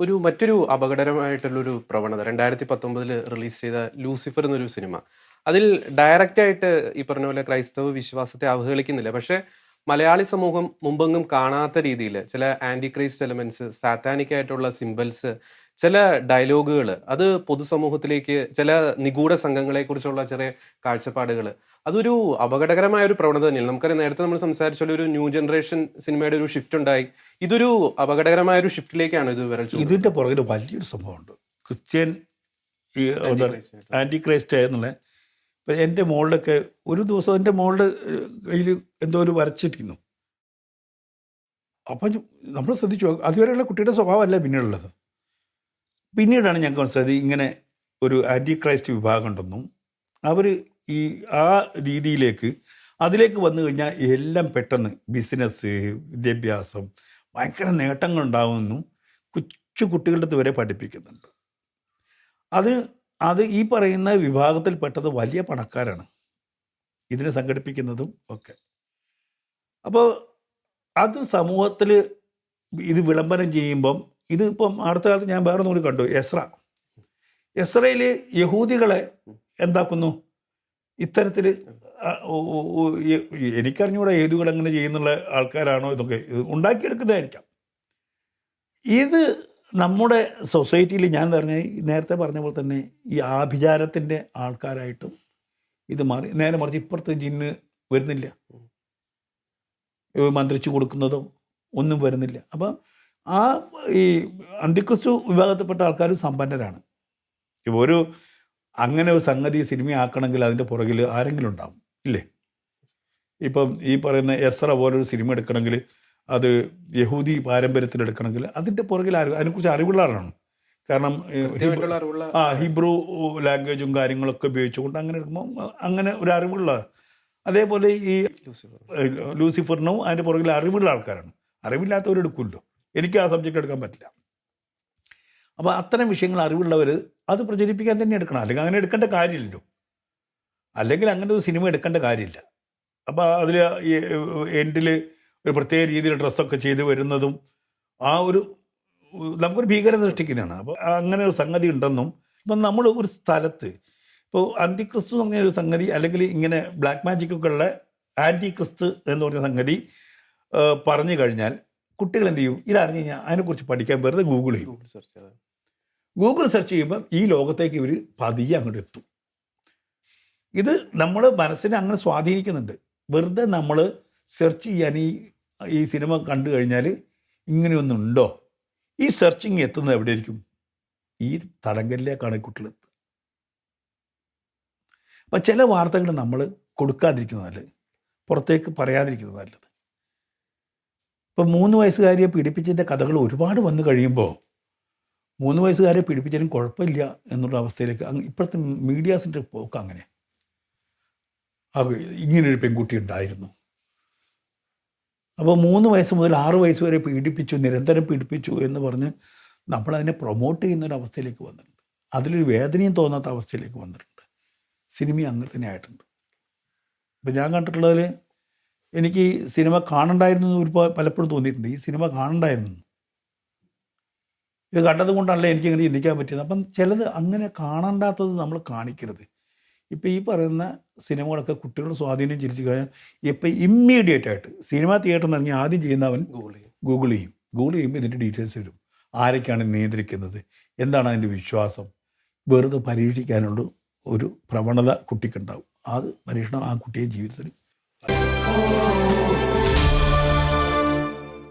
ഒരു മറ്റൊരു അപകടകരമായിട്ടുള്ളൊരു പ്രവണത രണ്ടായിരത്തി പത്തൊമ്പതിൽ റിലീസ് ചെയ്ത ലൂസിഫർ എന്നൊരു സിനിമ. അതിൽ ഡയറക്റ്റ് ആയിട്ട് ഈ പറഞ്ഞ പോലെ ക്രൈസ്തവ വിശ്വാസത്തെ അവഹേളിക്കുന്നില്ല. പക്ഷേ മലയാളി സമൂഹം മുമ്പെങ്ങും കാണാത്ത രീതിയിൽ ചില ആന്റി ക്രൈസ്റ്റ് എലമെന്റ്സ് സാത്താനിക് ആയിട്ടുള്ള സിമ്പിൾസ് ചില ഡയലോഗുകൾ അത് പൊതുസമൂഹത്തിലേക്ക് ചില നിഗൂഢ സംഘങ്ങളെ കുറിച്ചുള്ള ചെറിയ കാഴ്ചപ്പാടുകൾ അതൊരു അപകടകരമായ ഒരു പ്രവണത തന്നെയാണ്. നമുക്കറിയാം നേരത്തെ നമ്മൾ സംസാരിച്ചുള്ള ഒരു ന്യൂ ജനറേഷൻ സിനിമയുടെ ഒരു ഷിഫ്റ്റ് ഉണ്ടായി. ഇതൊരു അപകടകരമായ ഒരു ഷിഫ്റ്റിലേക്കാണ് ഇത് വരൽ ഇതിന്റെ പുറകിൽ വലിയൊരു സംഭവമുണ്ട്. ക്രിസ്ത്യൻ ആന്റി ക്രൈസ്റ്റ് എന്നുള്ള ഇപ്പം എന്റെ മോളുടെയൊക്കെ ഒരു ദിവസം എന്റെ മോളുടെ കയ്യിൽ എന്തോ ഒരു വരച്ചിരിക്കുന്നു അപ്പം നമ്മൾ ശ്രദ്ധിച്ചു അതുവരെയുള്ള കുട്ടിയുടെ സ്വഭാവമല്ല പിന്നീടുള്ളത്. പിന്നീടാണ് ഞങ്ങൾക്ക് മനസ്സിലായത് ഇങ്ങനെ ഒരു ആന്റി ക്രൈസ്റ്റ് വിഭാഗം ഉണ്ടെന്നും അവർ ഈ ആ രീതിയിലേക്ക് അതിലേക്ക് വന്നു കഴിഞ്ഞാൽ എല്ലാം പെട്ടെന്ന് ബിസിനസ് വിദ്യാഭ്യാസം ഭയങ്കര നേട്ടങ്ങളുണ്ടാവുമെന്നും കൊച്ചു കുട്ടികളുടെ വരെ പഠിപ്പിക്കുന്നുണ്ട്. അത് അത് ഈ പറയുന്ന വിഭാഗത്തിൽപ്പെട്ടത് വലിയ പണക്കാരാണ്. ഇതിനെ സംഘടിപ്പിക്കുന്നതും ഒക്കെ. അപ്പോൾ അത് സമൂഹത്തിൽ ഇത് വിളംബരം ചെയ്യുമ്പം ഇത് ഇപ്പം അടുത്ത കാലത്ത് ഞാൻ വേറെ നോക്കി കണ്ടു എസ്ര. എസ്രയിൽ യഹൂദികളെ എന്താക്കുന്നു? ഇത്തരത്തിൽ എനിക്കറിഞ്ഞൂടെ ഏതുകൾ എങ്ങനെ ചെയ്യുന്നുള്ള ആൾക്കാരാണോ ഇതൊക്കെ. ഇത് ഉണ്ടാക്കിയെടുക്കുന്നതായിരിക്കാം. ഇത് നമ്മുടെ സൊസൈറ്റിയിൽ ഞാൻ പറഞ്ഞ നേരത്തെ പറഞ്ഞ പോലെ തന്നെ ഈ ആഭിചാരത്തിന്റെ ആൾക്കാരായിട്ടും ഇത് മാറി. നേരെ മറിച്ച് ഇപ്പുറത്ത് ജിന്ന് വരുന്നില്ല. മന്ത്രിച്ചു കൊടുക്കുന്നതോ ഒന്നും വരുന്നില്ല. അപ്പം ആ ഈ അന്തിക്രിസ്തു വിഭാഗത്തിൽപ്പെട്ട ആൾക്കാരും സമ്പന്നരാണ്. ഇപ്പോൾ ഒരു അങ്ങനെ ഒരു സംഗതി സിനിമയാക്കണമെങ്കിൽ അതിന്റെ പുറകിൽ ആരെങ്കിലും ഉണ്ടാവും ഇല്ലേ? ഇപ്പം ഈ പറയുന്ന എസ്ര പോലൊരു സിനിമ എടുക്കണമെങ്കിൽ അത് യഹൂദി പാരമ്പര്യത്തിൽ എടുക്കണമെങ്കിൽ അതിന്റെ പുറകിൽ ആരും അതിനെക്കുറിച്ച് അറിവുള്ള ആളാണ് കാരണം ആ ഹിബ്രു ലാംഗ്വേജും കാര്യങ്ങളൊക്കെ ഉപയോഗിച്ചുകൊണ്ട് അങ്ങനെ എടുക്കുമ്പോൾ അങ്ങനെ ഒരു അറിവുള്ള അതേപോലെ ഈ ലൂസിഫറിനും അതിന്റെ പുറകിൽ അറിവുള്ള ആൾക്കാരാണ്. അറിവില്ലാത്തവരെടുക്കുമല്ലോ എനിക്ക് ആ സബ്ജക്റ്റ് എടുക്കാൻ പറ്റില്ല. അപ്പോൾ അത്തരം വിഷയങ്ങൾ അറിവുള്ളവർ അത് പ്രചരിപ്പിക്കാൻ തന്നെ എടുക്കണം. അല്ലെങ്കിൽ അങ്ങനെ എടുക്കേണ്ട കാര്യമില്ലല്ലോ. അല്ലെങ്കിൽ അങ്ങനെ ഒരു സിനിമ എടുക്കേണ്ട കാര്യമില്ല. അപ്പോൾ അതിൽ എൻഡിൽ ഒരു പ്രത്യേക രീതിയിൽ ഡ്രസ്സൊക്കെ ചെയ്ത് വരുന്നതും ആ ഒരു നമുക്കൊരു ഭീകരത സൃഷ്ടിക്കുന്നതാണ്. അപ്പോൾ അങ്ങനെ ഒരു സംഗതി ഉണ്ടെന്നും ഇപ്പം നമ്മൾ ഒരു സ്ഥലത്ത് ഇപ്പോൾ അന്തിക്രിസ്തു എന്ന് ഒരു സംഗതി അല്ലെങ്കിൽ ഇങ്ങനെ ബ്ലാക്ക് മാജിക്കൊക്കെ ഉള്ള ആന്റി ക്രിസ്തു എന്ന് പറഞ്ഞ സംഗതി പറഞ്ഞു കഴിഞ്ഞാൽ കുട്ടികൾ എന്ത് ചെയ്യും ഇതറിഞ്ഞു കഴിഞ്ഞാൽ അതിനെക്കുറിച്ച് പഠിക്കാൻ വെറുതെ ഗൂഗിൾ ചെയ്യും. ഗൂഗിൾ സെർച്ച് ഗൂഗിൾ സെർച്ച് ചെയ്യുമ്പം ഈ ലോകത്തേക്ക് ഇവർ പതിയെ അങ്ങോട്ട് എത്തും. ഇത് നമ്മൾ മനസ്സിനെ അങ്ങനെ സ്വാധീനിക്കുന്നുണ്ട്. വെറുതെ നമ്മൾ സെർച്ച് ചെയ്യാൻ ഈ ഈ സിനിമ കണ്ടു കഴിഞ്ഞാൽ ഇങ്ങനെയൊന്നുണ്ടോ ഈ സെർച്ചിങ് എത്തുന്നത് എവിടെയായിരിക്കും? ഈ തടങ്കലിലേക്കാണ് എത്തുക. അപ്പം ചില വാർത്തകൾ നമ്മൾ കൊടുക്കാതിരിക്കുന്നത് നല്ലത് പുറത്തേക്ക് പറയാതിരിക്കുന്നത് നല്ലത് ഇപ്പം മൂന്ന് വയസ്സുകാരിയെ പീഡിപ്പിച്ചതിന്റെ കഥകൾ ഒരുപാട് വന്നു കഴിയുമ്പോൾ മൂന്ന് വയസ്സുകാരെ പീഡിപ്പിച്ചാലും കുഴപ്പമില്ല എന്നുള്ള അവസ്ഥയിലേക്ക് ഇപ്പോഴത്തെ മീഡിയാസിന്റെ പോക്ക് അങ്ങനെ. ഇങ്ങനൊരു പെൺകുട്ടി ഉണ്ടായിരുന്നു. അപ്പോൾ മൂന്ന് വയസ്സ് മുതൽ ആറ് വയസ്സ് വരെ പീഡിപ്പിച്ചു നിരന്തരം പീഡിപ്പിച്ചു എന്ന് പറഞ്ഞ് നമ്മളതിനെ പ്രൊമോട്ട് ചെയ്യുന്ന ഒരു അവസ്ഥയിലേക്ക് വന്നിട്ടുണ്ട്. അതിലൊരു വേദനയും തോന്നാത്ത അവസ്ഥയിലേക്ക് വന്നിട്ടുണ്ട്. സിനിമ അങ്ങനെ തന്നെ ആയിട്ടുണ്ട്. അപ്പോൾ ഞാൻ കണ്ടിട്ടുള്ളതിൽ എനിക്ക് ഈ സിനിമ കാണണ്ടായിരുന്നു ഒരു പലപ്പോഴും തോന്നിയിട്ടുണ്ട്. ഈ സിനിമ കാണണ്ടായിരുന്നു. ഇത് കണ്ടത് കൊണ്ടല്ലേ എനിക്ക് ഇങ്ങനെ ചിന്തിക്കാൻ പറ്റിയത്. അപ്പം ചിലത് അങ്ങനെ കാണണ്ടാത്തത് നമ്മൾ കാണിക്കരുത്. ഇപ്പം ഈ പറയുന്ന സിനിമകളൊക്കെ കുട്ടികളുടെ സ്വാധീനം ചിരിച്ചു കഴിഞ്ഞാൽ ഇപ്പം ഇമ്മീഡിയറ്റ് ആയിട്ട് സിനിമ തിയേറ്ററിൽ നിന്ന് ഇറങ്ങി ആദ്യം ചെയ്യുന്നവൻ ഗൂഗിൾ ചെയ്യും. ഗൂഗിൾ ചെയ്യും. ഗൂഗിൾ ചെയ്യുമ്പോൾ ഇതിന്റെ ഡീറ്റെയിൽസ് വരും. ആരൊക്കെയാണ് നിയന്ത്രിക്കുന്നത്? എന്താണ് അതിന്റെ വിശ്വാസം? വെറുതെ പരീക്ഷിക്കാനുള്ള ഒരു പ്രവണത കുട്ടിക്കുണ്ടാവും. അത് പരീക്ഷണം ആ കുട്ടിയെ ജീവിതത്തിൽ oh.